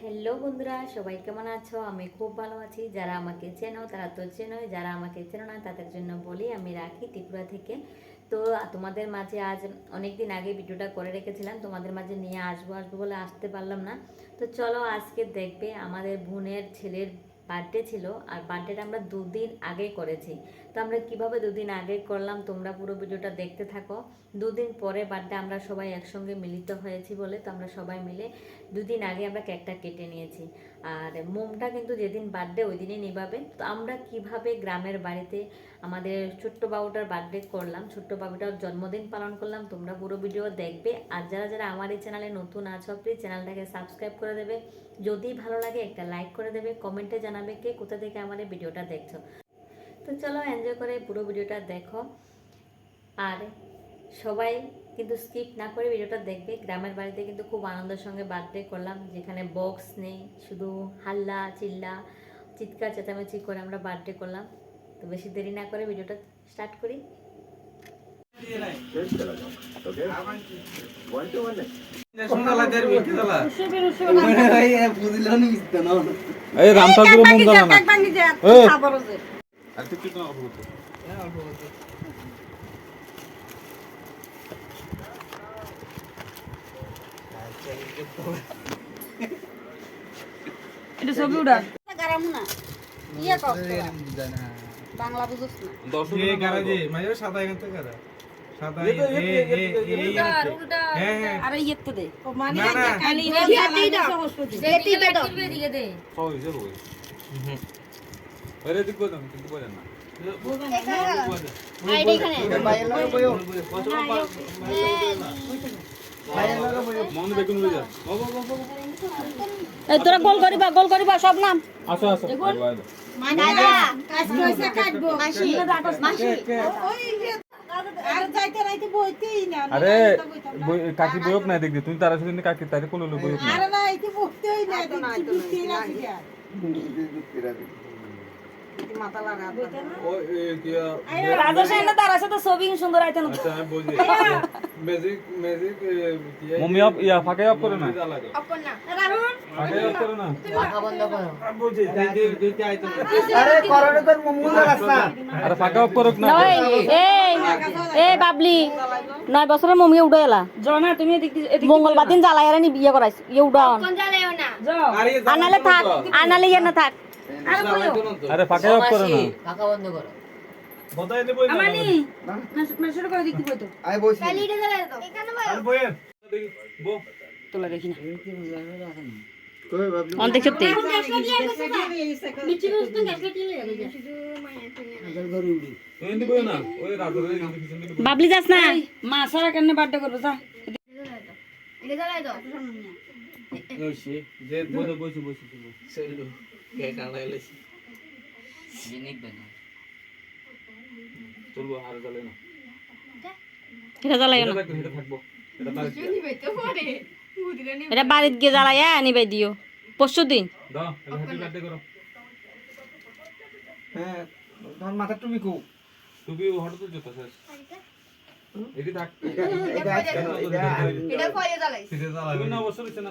Hello বন্ধুরা, সবাই কেমন আছো? আমি খুব ভালো আছি। যারা আমাকে চেনো, তারা তো চেনোই। যারা আমাকে চেনো না, তাদের জন্য বলি, আমি রাখি ত্রিপুরা থেকে। তো তোমাদের মাঝে আজ অনেক দিন আগে ভিডিওটা করে রেখেছিলাম। তোমাদের মাঝে নিয়ে আসব আসব বলে আসতে পারলাম না। তো চলো আজকে দেখবে আমাদের বোনের ছেলের বার্থডে ছিল আর বার্থডেটা আমরা দুদিন আগে করেছি। তো আমরা কীভাবে দুদিন আগে করলাম তোমরা পুরো ভিডিওটা দেখতে থাকো। দুদিন পরে বার্থডে আমরা সবাই একসঙ্গে মিলিত হয়েছি বলে তো আমরা সবাই মিলে দুদিন আগে আমরা কেকটা কেটে নিয়েছি। আর মোমটা কিন্তু যেদিন বার্থডে ওই দিনই নিভাবে তো আমরা কীভাবে গ্রামের বাড়িতে আমাদের ছোট্ট বাবুটার বার্থডে করলাম, ছোট্ট বাবুটার জন্মদিন পালন করলাম, তোমরা পুরো ভিডিও দেখবে। আর যারা যারা আমার এই চ্যানেলে নতুন আছো প্লিজ চ্যানেলটাকে সাবস্ক্রাইব করে দেবে। যদি ভালো লাগে, একটা লাইক করে দেবে কমেন্টে জানাবে কে কোথা থেকে আমার এই ভিডিওটা দেখছ। তো চলো এনজয় করে পুরো ভিডিওটা দেখো। আর সবাই কিন্তু স্কিপ না করে ভিডিওটা দেখবে। গ্রামের বাড়িতে কিন্তু খুব আনন্দের সঙ্গে বার্থডে করলাম যেখানে বক্স নেই শুধু হাল্লা চিল্লা চিৎকার চেঁচামেচি করে আমরা বার্থডে করলাম। তো বেশি দেরি না করে ভিডিওটা স্টার্ট করি। এই Itu sebelum udah. Negara mana? Iya kok. Karena satu. Satu Udah dia tidak. Dia tidak. Dia tidak. Dia tidak. এই তোরা গোল করিবা গোল করিবা সব নাম মাসি মাসি আরে কাকি বয়ক নাই দেখবি তুমি তারা শুধু কাকি তারে কোন লোক নাই মম্মি আপ ইয়া ফাঁকে আপ করে না? ফাঁকে আপ করে না? বুঝি দিদি দিদি আইতো আরে ফাঁকে আপ করুক না। এই এই বাবলি নয় বছরের মমি উড়ে এলা। জনা তুমি এদিক দিয়ে- এদিক মঙ্গলবার দিন জ্বালাই আর নি বিয়ে করাইছ। ইয়ে আরে আনালে থাক আনালে ইয়ে না থাক। আরে ফাঁকে আপ করে না। দেব আমানি মেশর করে দিতে কইতো খালি এটা দাও। এখানে বয় আর বয়ে বো তোলা দেখি না। অনেক সত্যি। মিচি বুঝতো গ্যাস কেটে লয়ে শুধু মায়া এন্ড বই না। ওই রাজরে কিন্তু পিছন দিকে বাবলি যাস না। মা সারা কেন বার্থডে করবে যা। এটা জ্বালায় দাও। যে বসে বসে বসে চলবো আর চলে না। এটা জ্বালাই না। এটা থাকব এটা তার এটা বাড়িত। গিয়ে জ্বালাই আনিবাই দিও। পরশু দিন। দাও হ্যাপি বার্থডে করো। হ্যাঁ তোমার মাথা তুমি কো। তুমি হঠাৎ যত শেষ। এটি থাক। এটা পরে জ্বালাই সিধে জ্বালা তুমি না বছর হচ্ছে না।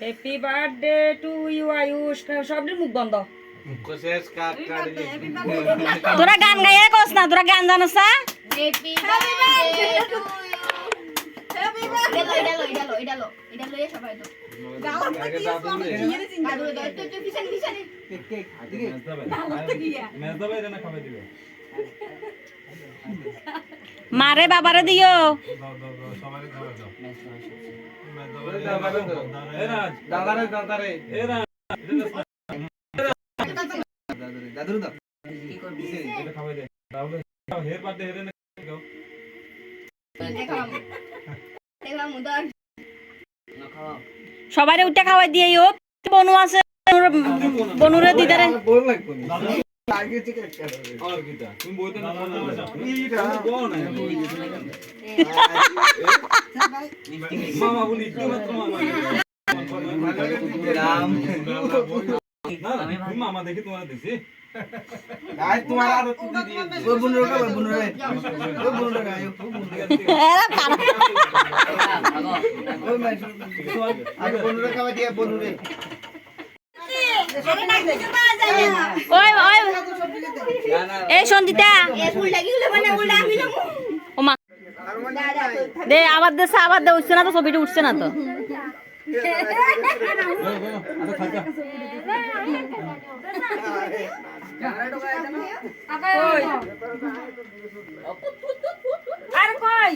Happy birthday to you Ayush সবটির মুখ বন্ধ। তোরা গান গাইয়া কস না তোরা গান জানোস না happy birthday to you happy birthday এটা লো এটা লো এটা লো সবাই দাও মেজ দাবাই না খাবে দিবে। মারে বাবারে দিও। সবারে উঠে খাওয়াই দিয়ে বনু আছে বনুরে দিদারে। মামা বলি মামা দেখি তোমার দিছি বুনরে খাওয়া দিয়ে বুনরে ওই ওই এই সন্দিতা ওমা। দে আবার দে আবার দে উঠছে না তো ছবিটা উঠছে না তো। আর কই?